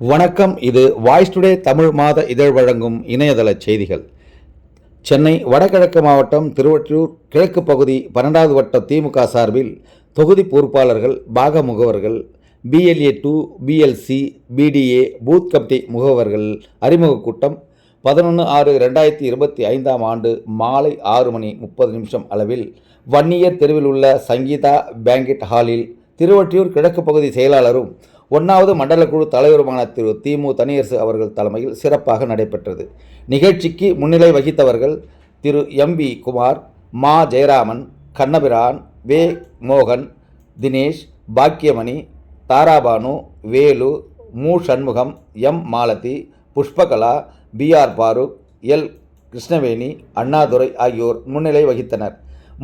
வணக்கம். இது voice today Tamil மாத இதழ் வழங்கும் இணையதள செய்திகள். சென்னை வடகிழக்கு மாவட்டம் திருவற்றூர் கிழக்கு பகுதி பன்னெண்டாவது வட்ட திமுக சார்பில் தொகுதி பொறுப்பாளர்கள் பாக முகவர்கள் BLA two BLC BDA booth committee முகவர்கள் அறிமுக கூட்டம் பதினொன்று ஆறு ரெண்டாயிரத்தி இருபத்தி ஐந்தாம் ஆண்டு மாலை ஆறு மணி முப்பது நிமிஷம் அளவில் வன்னியர் தெருவில் உள்ள சங்கீதா பேங்கெட் ஹாலில் திருவற்றியூர் கிழக்கு பகுதி செயலாளரும் ஒன்றாவது மண்டல குழு தலைவருமான திரு திமு தனியரசு அவர்கள் தலைமையில் சிறப்பாக நடைபெற்றது. நிகழ்ச்சிக்கு முன்னிலை வகித்தவர்கள் திரு எம் வி குமார் மா ஜெயராமன் கண்ணபிரான் வே மோகன் Dinesh பாக்கியமணி Tarabanu Velu Mu Shanmugam M Malathi Pushpakala P R Farook L Krishnaveni Annadurai ஆகியோர் முன்னிலை வகித்தனர்.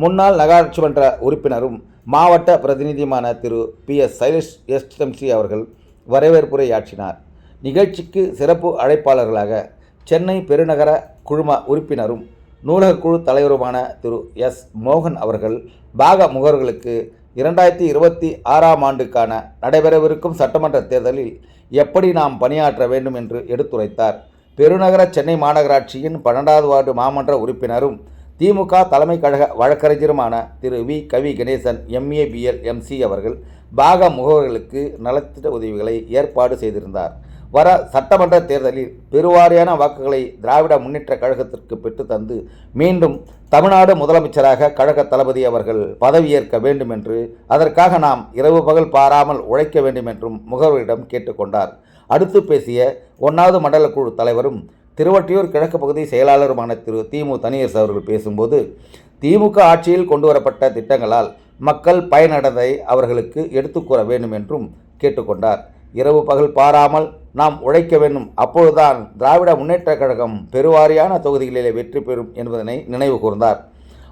முன்னாள் நகராட்சி மன்ற உறுப்பினரும் மாவட்ட பிரதிநிதியுமான திரு பி எஸ் சைலேஷ் எஸ்டம்சி அவர்கள் வரவேற்புரை ஆற்றினார். நிகழ்ச்சிக்கு சிறப்பு அழைப்பாளர்களாக சென்னை பெருநகர குழும உறுப்பினரும் நூலக குழு தலைவருமான திரு எஸ் மோகன் அவர்கள் பாக முகவர்களுக்கு இரண்டாயிரத்தி இருபத்தி ஆறாம் ஆண்டுக்கான நடைபெறவிருக்கும் சட்டமன்ற தேர்தலில் எப்படி நாம் பணியாற்ற வேண்டும் என்று எடுத்துரைத்தார். பெருநகர சென்னை மாநகராட்சியின் பன்னெண்டாவது வார்டு மாமன்ற உறுப்பினரும் திமுக தலைமை கழக வழக்கறிஞருமான Thiru V. Kavi. Ganesan MABL MC அவர்கள் பாக முகவர்களுக்கு நலத்திட்ட உதவிகளை ஏற்பாடு செய்திருந்தார். வர சட்டமன்ற தேர்தலில் பெருவாரியான வாக்குகளை திராவிட முன்னேற்ற கழகத்திற்கு பெற்று தந்து மீண்டும் தமிழ்நாடு முதலமைச்சராக கழக தளபதி அவர்கள் பதவியேற்க வேண்டும் என்று அதற்காக நாம் இரவு பகல் பாராமல் உழைக்க வேண்டும் என்றும் முகவரிடம் கேட்டுக்கொண்டார் அடுத்து பேசிய ஒன்றாவது மண்டல குழு தலைவரும் திருவொற்றியூர் கிழக்கு பகுதி செயலாளருமான திரு திமு தனியரசு அவர்கள் பேசும்போது திமுக ஆட்சியில் கொண்டு வரப்பட்ட திட்டங்களால் மக்கள் பயனடைந்ததை அவர்களுக்கு எடுத்துக் கூற வேண்டும் என்றும் கேட்டுக்கொண்டார். இரவு பகல் பாராமல் நாம் உழைக்க வேண்டும். அப்பொழுதுதான் திராவிட முன்னேற்றக் கழகம் பெருவாரியான தொகுதிகளிலே வெற்றி பெறும் என்பதனை நினைவு கூர்ந்தார்.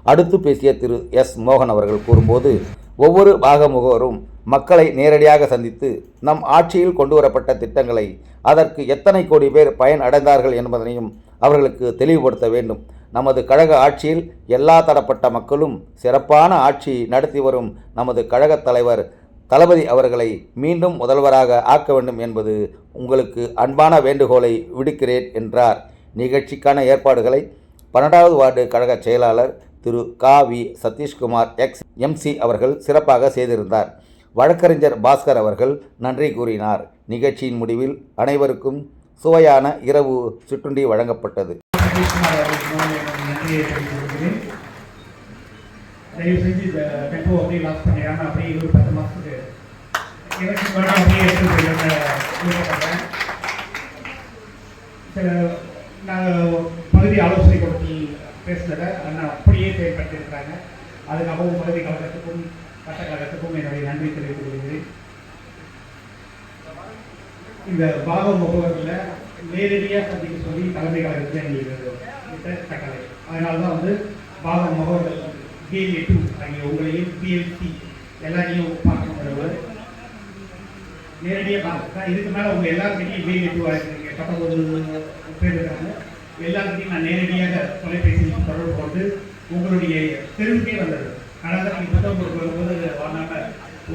அடுத்து பேசிய திரு எஸ் மோகன் அவர்கள் கூறும்போது ஒவ்வொரு பாகமுகவரும் மக்களை நேரடியாக சந்தித்து நம் ஆட்சியில் கொண்டு வரப்பட்ட திட்டங்களை அதற்கு எத்தனை கோடி பேர் பயன் அடைந்தார்கள் என்பதனையும் அவர்களுக்கு தெளிவுபடுத்த வேண்டும். நமது கழக ஆட்சியில் எல்லா தரப்பட்ட மக்களும் சிறப்பான ஆட்சி நடத்தி வரும் நமது கழகத் தலைவர் தளபதி அவர்களை மீண்டும் முதல்வராக ஆக்க வேண்டும் என்பது உங்களுக்கு அன்பான வேண்டுகோளை விடுக்கிறேன் என்றார். நிகழ்ச்சிக்கான ஏற்பாடுகளை பன்னெண்டாவது வார்டு கழக செயலாளர் திரு கா வி சதீஷ்குமார் எக்ஸ் எம்சி அவர்கள் சிறப்பாக செய்திருந்தார். வழக்கறிஞர் பாஸ்கர் அவர்கள் நன்றி கூறினார். நிகழ்ச்சியின் முடிவில் அனைவருக்கும் சுவையான இரவு சிற்றுண்டி வழங்கப்பட்டது. தயவு செஞ்சு இந்த டெம்போ அப்படியே லாஸ் அப்படியே இருபது பத்து மாதத்துக்கு எனக்கு அப்படியே சில நாங்கள் பகுதி ஆலோசனை கொடுத்து பேசுனதை அண்ணா அப்படியே அதுக்கப்புறம் அதுக்காகவும் பகுதி கழகத்துக்கும் கட்ட என்னுடைய நன்றி தெரிவித்துக் கொள்கிறேன். இந்த பாக முகவரில் நேரடியாக சந்திக்க சொல்லி தலைமை கழகத்தில் எங்களுக்கு கட்டளை அதனால தான் வந்து பாக முகவர்கள் பிஎல்ஏ டூ ஆகிய உங்களையும் பிஎல்சி எல்லாரையும் பார்க்கப்படுவார் நேரடியாக பார்க்க இதுக்கு மேலே உங்க எல்லாருக்கிட்டையும் பிஎல்ஏ டூ ஆகிருக்கீங்க பத்தொன்பது பேர் இருக்காங்க எல்லாருக்கிட்டையும் நான் நேரடியாக தொலைபேசியில் உங்களுடைய தெருவுக்கே வந்தது. ஆனால் தான் நீங்கள் புத்தகம் கொடுக்க வரும்போது வாங்காம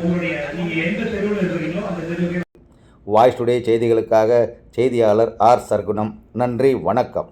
உங்களுடைய நீங்கள் எந்த தெருவில் இருக்கிறீங்களோ அந்த தெருவுக்கே வாய்ஸ் டுடே செய்திகளுக்காக செய்தியாளர் ஆர் சர்க்குணம் நன்றி வணக்கம்.